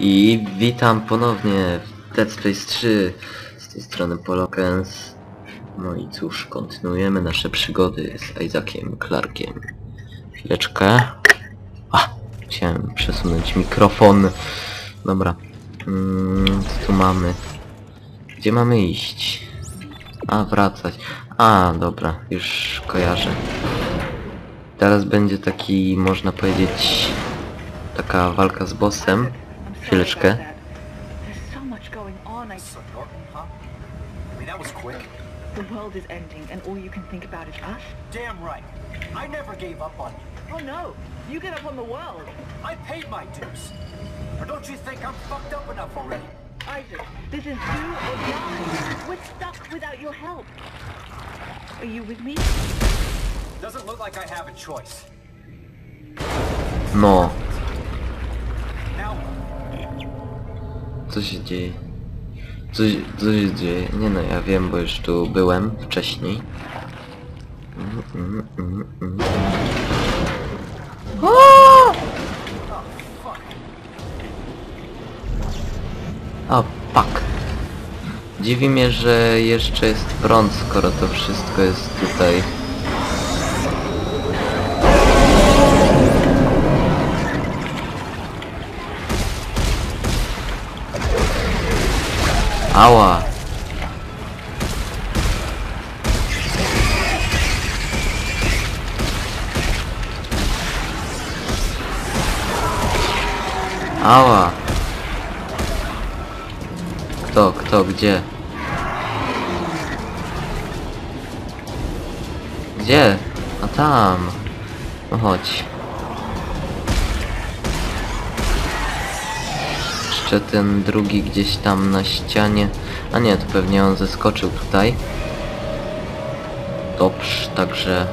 I witam ponownie w Dead Space 3 z tej strony Polokens. No i cóż, kontynuujemy nasze przygody z Isaaciem Clarkiem. Chwileczkę. A, chciałem przesunąć mikrofon. Dobra. Mm, co tu mamy? Gdzie mamy iść? A, wracać. A, dobra, już kojarzę. Teraz będzie taki, można powiedzieć, taka walka z bossem. Chwileczkę. There's so much going on. I, So Norton, huh? I mean, that was quick. the world is ending, and all you can think about is us. Damn right. I never gave up on you. Oh no, you get up on the world. I paid my dues. Or don't you think I'm fucked up enough already? Isaac, this is do or die. We're stuck without your help. Are you with me? Doesn't look like I have a choice. No, co się dzieje? Co, co się dzieje? Nie no, ja wiem, bo już tu byłem wcześniej. Mm, mm, mm, mm. O, pak. Dziwi mnie, że jeszcze jest prąd, skoro to wszystko jest tutaj. Ała! Ała! Kto, kto, gdzie? Gdzie? A tam. No chodź. Jeszcze ten drugi gdzieś tam na ścianie. A nie, to pewnie on zeskoczył tutaj. Dobrze, także...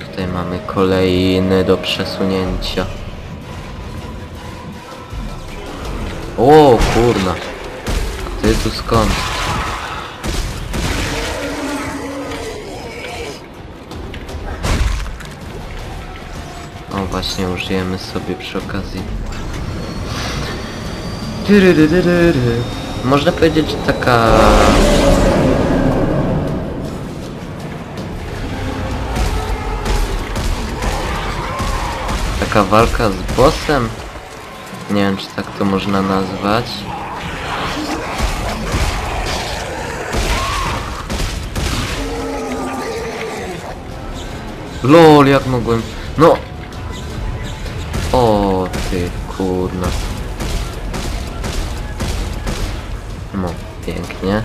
Tutaj mamy kolejny do przesunięcia. O kurna. Ty tu skąd? O właśnie użyjemy sobie przy okazji. Można powiedzieć, że taka... Taka walka z bossem? Nie wiem, czy tak to można nazwać. LOL, jak mogłem... No! O, ty kurna. No, pięknie.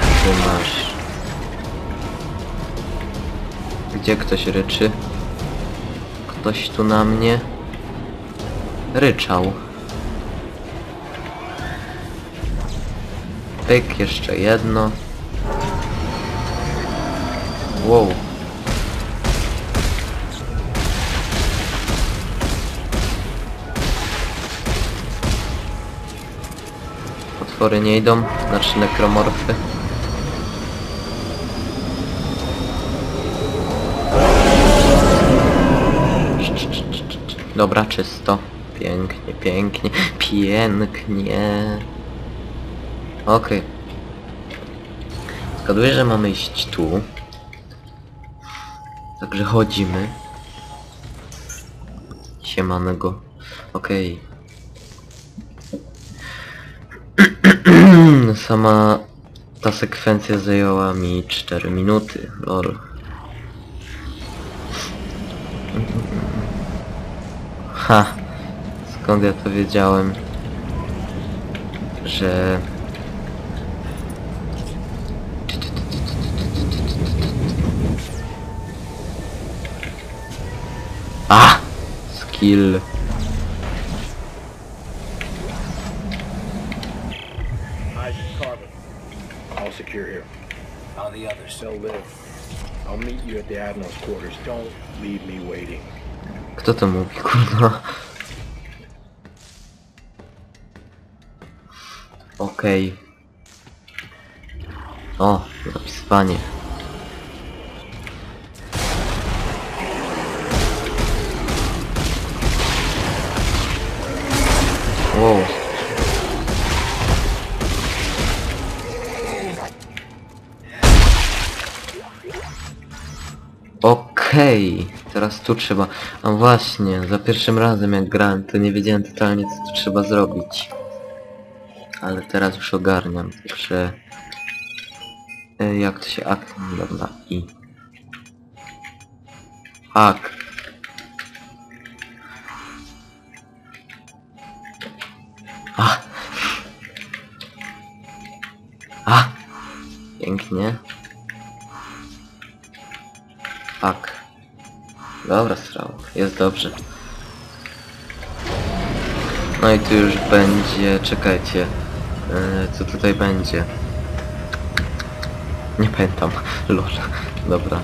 Więc tu masz... Gdzie ktoś ryczy? Ktoś tu na mnie ryczał. Pyk, jeszcze jedno. Wow. Potwory nie idą, znaczy nekromorfy. Dobra, czysto. Pięknie, pięknie, pięknie. Okej. Zgaduję, że mamy iść tu. Także chodzimy. Siemanego. Okej. Sama ta sekwencja zajęła mi 4 minuty. Lol. Ha! Skąd ja to wiedziałem? Że... A! Skill. Admiral's quarters. Don't leave me waiting. Kto to mówi, kurwa? Okej. O, zapisywanie. Okej, teraz tu trzeba... A właśnie, za pierwszym razem jak grałem, to nie wiedziałem totalnie co tu trzeba zrobić. Ale teraz już ogarniam, także... E, jak to się... Ak... Dobra, i... Ak. A! A! Pięknie. Tak. Dobra strzał. Jest dobrze. No i tu już będzie... Czekajcie. Yy, co tutaj będzie? Nie pamiętam. Lol. Dobra.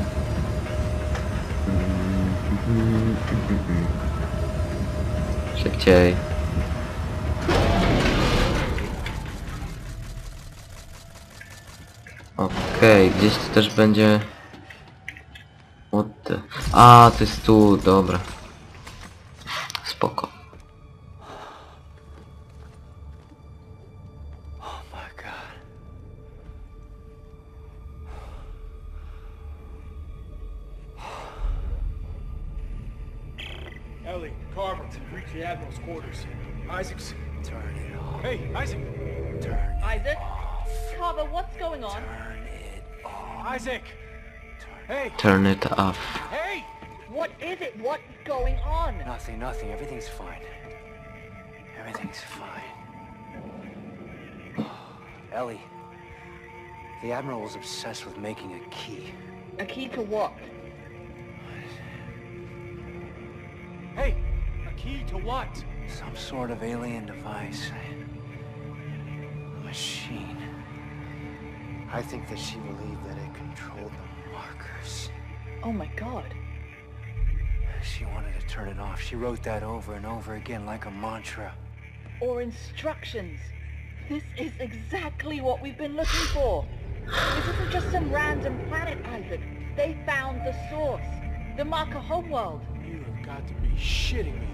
Szybciej. Okej, gdzieś tu też będzie... What the... A, to jest tu, dobra. Spoko. Oh my god. Ellie, Carver, reach the Admiral's quarters. Isaacs. Turn it off. Hey, Isaac. Turn Isaac? Carver, what's going on? Turn it off. Isaac. Hey, Turn it off. Hey! What is it? What's going on? Nothing, nothing. Everything's fine. Everything's fine. Ellie, the Admiral was obsessed with making a key. A key to what? Hey! A key to what? Some sort of alien device. A machine. I think that she believed that it controlled the markers. Oh my god. She wanted to turn it off. She wrote that over and over again like a mantra. Or instructions. This is exactly what we've been looking for. This isn't just some random planet, Isaac. They found the source. The marker homeworld. You have got to be shitting me.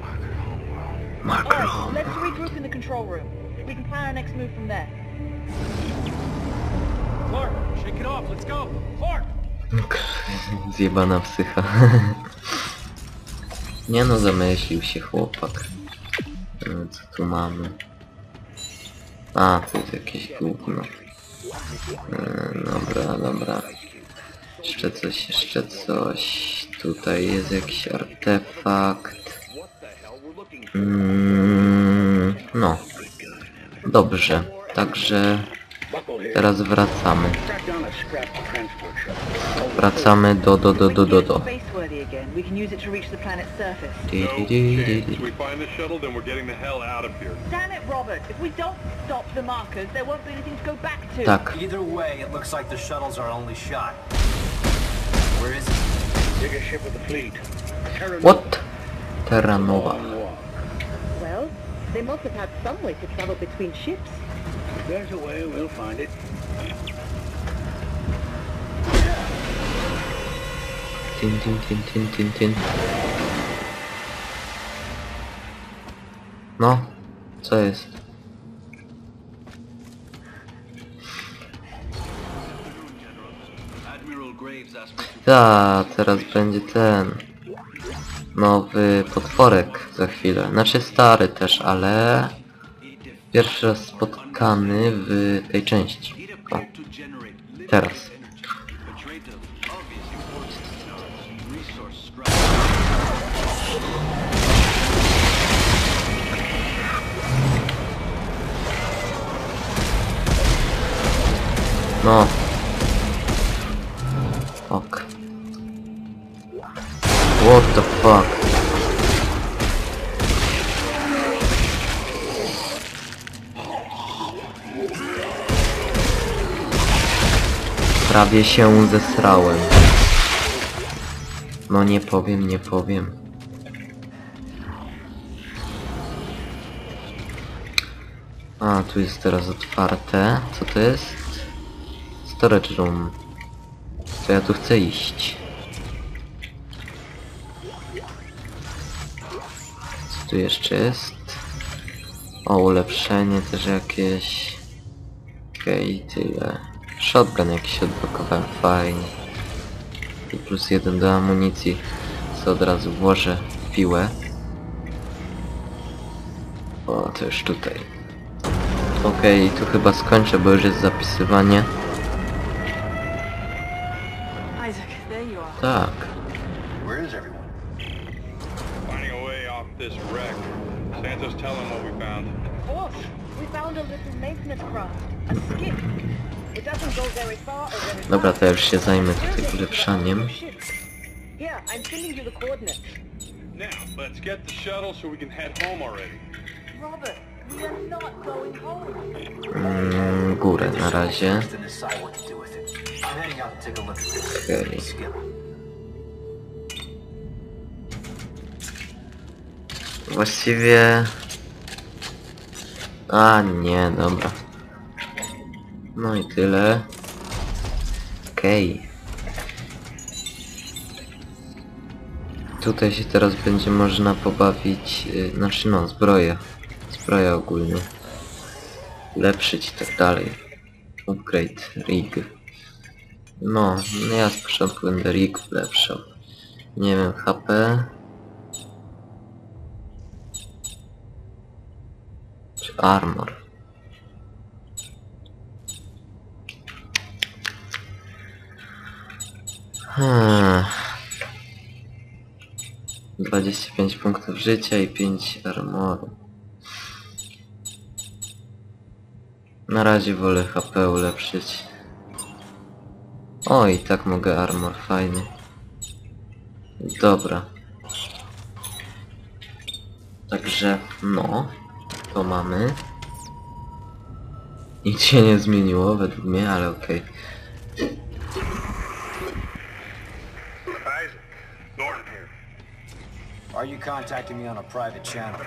Marker homeworld. Marker Alright, home. let's regroup in the control room. We can plan our next move from there. Clark, shake it off. Let's go. Clark! Zjebana psycha. Nie no, zamyślił się chłopak. Co tu mamy? A, to jest jakieś gówno. E, Dobra, dobra. Jeszcze coś, jeszcze coś. Tutaj jest jakiś artefakt. Mm, no. Dobrze. Także teraz wracamy. Wracamy do do do do do do. Di, di, di, di, di. Tak. Either way, it looks like the shuttle's our only shot. Where is it? Dig a ship with the fleet. Terra What? Terra Nova. Well, they must have had some way to travel between ships. There's a way, we'll find it. Tin, tin, tin, tin, tin, tin. No, co jest? Ta, teraz będzie ten nowy potworek za chwilę. Znaczy stary też, ale pierwszy raz spotkany w tej części. O, teraz. No. Ok. What the fuck? Prawie się zesrałem. No nie powiem, nie powiem. A, tu jest teraz otwarte. Co to jest? Storage room. To ja tu chcę iść. Co tu jeszcze jest? O, ulepszenie też jakieś. Okej, tyle. Shotgun jakiś odblokowałem, fajnie. I plus jeden do amunicji, co od razu włożę w piłę. O, to już tutaj. Okej, tu chyba skończę, bo już jest zapisywanie. Isaac, there you are. Tak. Where is everyone? Finding a way off this wreck. Santos, tell him what we found. Of course, we found a little maintenance craft, a skiff. Dobra, to ja już się zajmę tutaj ulepszaniem. Mm, górę na razie. Okej. Właściwie... A nie, dobra. No i tyle. Okej. Tutaj się teraz będzie można pobawić, yy, znaczy no, zbroję. Zbroja ogólnie. Lepszyć i tak dalej. Upgrade, rig. No, no ja z początku będę rig ulepszał. Nie wiem, HP. Czy armor? Hmm. 25 punktów życia i 5 armoru. Na razie wolę HP ulepszyć. O, i tak mogę armor, fajnie. Dobra. Także, no, to mamy. Nic się nie zmieniło według mnie, ale okej. Isaac, Are you contacting me on a private channel?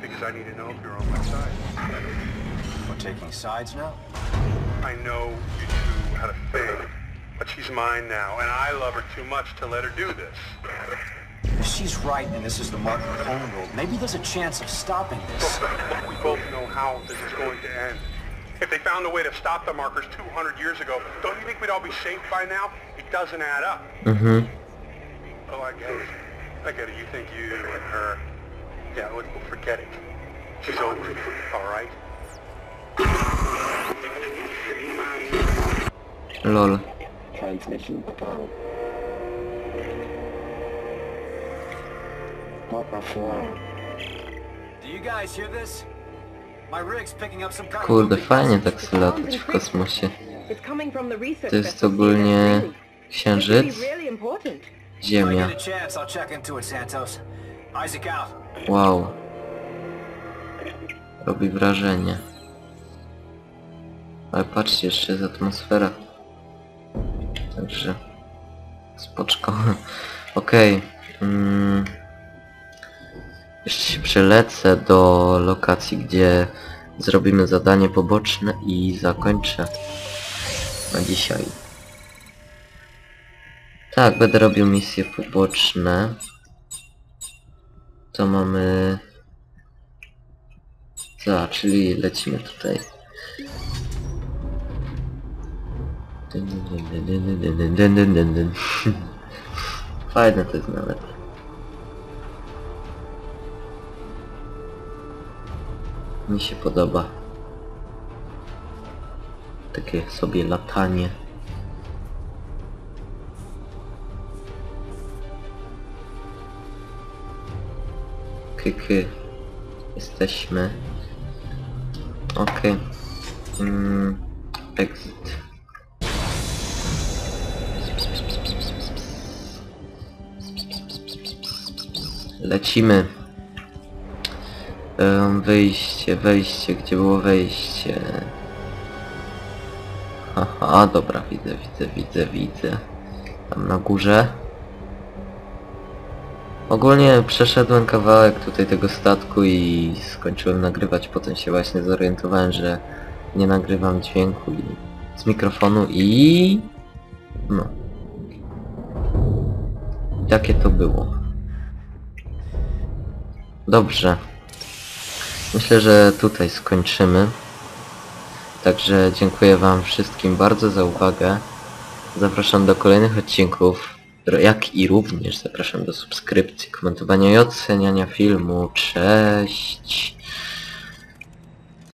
Because I need to know if you're on my side. We're taking sides now? I know you two had a thing, but she's mine now, and I love her too much to let her do this. If she's right and this is the mark of homeworld, maybe there's a chance of stopping this. Look, we both know how this is going to end. If they found a way to stop the markers 200 years ago, don't you think we'd all be safe by now? It doesn't add up. Mhm. Oh, I get it. I get it. You think you and her... Yeah, look, we'll forget it. She's over it, all right? Lol. Transmission. Kurde, fajnie tak sobie latać w kosmosie. To jest ogólnie księżyc. Ziemia. Wow. Robi wrażenie. Ale patrzcie, jeszcze jest atmosfera. Także... Spoczko. Okej. Okay. Jeszcze się przelecę do lokacji, gdzie zrobimy zadanie poboczne i zakończę na dzisiaj. Tak, będę robił misje poboczne. To mamy... Tak, czyli lecimy tutaj. Fajne to jest nawet. Mi się podoba. Takie sobie latanie. Kyky. Jesteśmy. Okej. Mm, exit. Lecimy. Em, Wyjście, wejście, gdzie było wejście? Aha, dobra, widzę, widzę, widzę, widzę. Tam na górze. Ogólnie przeszedłem kawałek tutaj tego statku i skończyłem nagrywać. Potem się właśnie zorientowałem, że nie nagrywam dźwięku i z mikrofonu i... No. Jakie to było? Dobrze. Myślę, że tutaj skończymy. Także dziękuję wam wszystkim bardzo za uwagę. Zapraszam do kolejnych odcinków, jak i również zapraszam do subskrypcji, komentowania i oceniania filmu. Cześć!